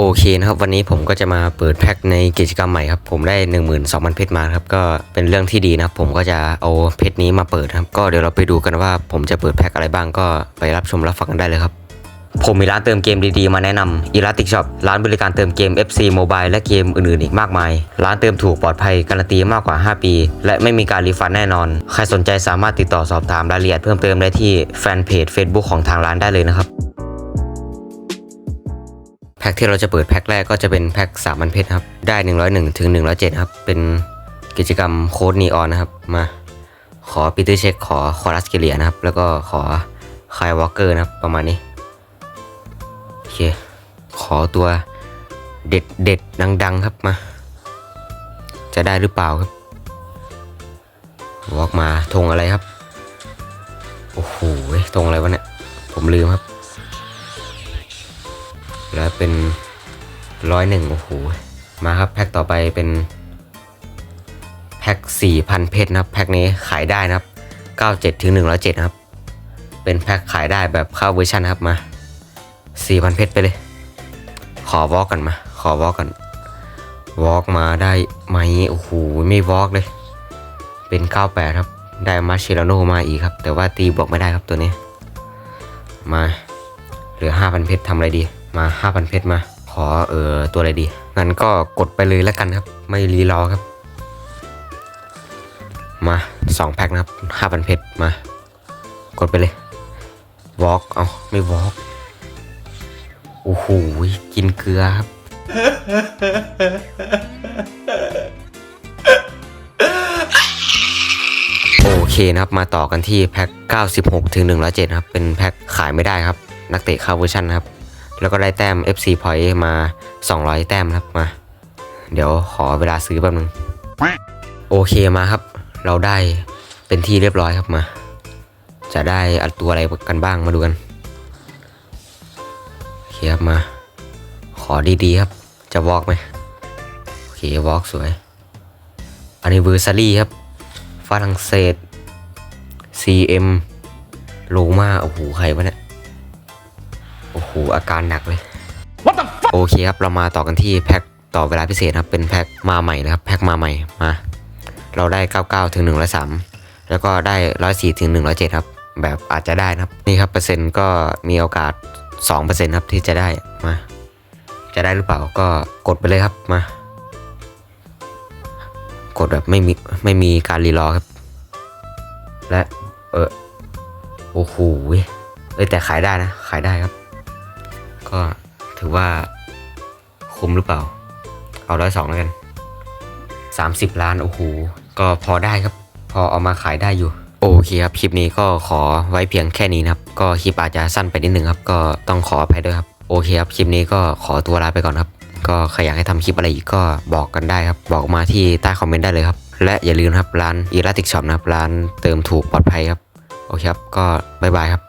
โอเคนะครับวันนี้ผมก็จะมาเปิดแพ็คในกิจกรรมใหม่ครับผมได้ 12,000เพชรมาครับก็เป็นเรื่องที่ดีนะครับผมก็จะเอาเพชรนี้มาเปิดครับก็เดี๋ยวเราไปดูกันว่าผมจะเปิดแพ็คอะไรบ้างก็ไปรับชมรับฟังกันได้เลยครับ ผมมีร้านเติมเกมดีๆมาแนะนำอีลาติกช็อปร้านบริการเติมเกม FC Mobile และเกมอื่นๆอีกมากมาย ร้านเติมถูกปลอดภัยการันตีมากกว่า 5 ปี และไม่มีการรีฟันแน่นอน ใครสนใจสามารถติดต่อสอบถามรายละเอียดเพิ่มเติมได้ที่แฟนเพจ Facebook ของทางร้านได้เลยนะครับ พ็คที่เราจะเปิดแพ็คแรกก็จะเป็นแพ็ค3,000เพชรครับ ได้ 101 ถึง 107 ครับ เป็นกิจกรรมโค้ดนีออนนะครับ มา ขอปีเตอร์เช็ค ขอคอรัสเกเลียนะครับ แล้วก็ขอคายวอลเกอร์นะครับ ประมาณนี้ โอเค ขอตัวเด็ดเด็ดดัง ๆ ครับมา จะได้หรือเปล่าครับวอกมาธงอะไรครับ โอ้โหธงอะไรวะเนี่ย ผมลืมครับ แล้วเป็นร้อยหนึ่งโอ้โห มาครับแพ็คต่อไปเป็นแพ็คสี่พันเพชรนะครับ แพ็คนี้ขายได้นะครับเก้าเจ็ดถึงหนึ่งร้อยเจ็ดนะครับ เป็นแพ็คขายได้แบบเข้าเวอร์ชันครับมาสี่พันเพชรไปเลย ขอวอลกกันมา ขอวอลกกันวอลกมาได้ไหมโอ้โหไม่วอลกเลย เป็นเก้าแปดครับได้มาเชลโนมาอีกครับ แต่ว่าตีบวกไม่ได้ครับตัวนี้ มาเหลือ5,000เพชรทำอะไรดี มา 5,000 เพชรมา ขอเออตัวอะไรดี งั้นก็กดไปเลยแล้วกันครับ ไม่รีรอครับ มา 2 แพ็คนะครับ 5,000 เพชรมา กดไปเลยวอล์กเอาไม่วอล์กโอ้โหกินเกลือครับโอเคนะครับมาต่อกันที่แพ็ค96ถึง107ครับ เป็นแพ็คขายไม่ได้ครับ นักเตะเข้าเวอร์ชันครับ แล้วก็ได้แต้ม FC Point มา 200 แต้มครับมา เดี๋ยวขอเวลาซื้อแป๊บนึง โอเคมาครับ เราได้เป็นที่เรียบร้อยครับมา จะได้อัดตัวอะไรกันบ้างมาดูกันโอเคครับมา ขอดีๆครับ จะวอล์กไหมโอเควอล์กสวยอันนี้เวอร์ซารี่ครับฝรั่งเศส CM โลมาโอ้โหใครวะเนี่ย อ้โหอาการหนักเลยโอเคครับเรามาต่อกันที่แพ็คต่อเวลาพิเศษครับเป็นแพ็คมาใหม่นะครับแพ็คมาใหม่มาเราได้ 99ถึง103 แล้วก็ได้ 104ถึง107ครับแบบอาจจะได้นะครับนี่ครับเปอร์เซ็นต์ก็มีโอกาส 2%ครับที่จะได้มาจะได้หรือเปล่าก็กดไปเลยครับมากดแบบไม่มีไม่มีการรีรอครับ และเออโอ้โหเอ้ยแต่ขายได้นะ ขายได้ครับ ก็ถือว่าคุ้มหรือเปล่า เอาร้อยสองแล้วกันสามสิบล้าน โอ้โห ก็พอได้ครับ พอเอามาขายได้อยู่ โอเคครับ คลิปนี้ก็ขอไว้เพียงแค่นี้นะครับ ก็คลิปอาจจะสั้นไปนิดนึงครับ ก็ต้องขออภัยด้วยครับ โอเคครับ คลิปนี้ก็ขอตัวลาไปก่อนครับ ก็ใครอยากให้ทำคลิปอะไรอีกก็บอกกันได้ครับ บอกมาที่ใต้คอมเมนต์ได้เลยครับ และอย่าลืมครับร้านอีราติกช็อปนะครับ ร้านเติมถูกปลอดภัยครับ โอเคครับ ก็บายบายครับ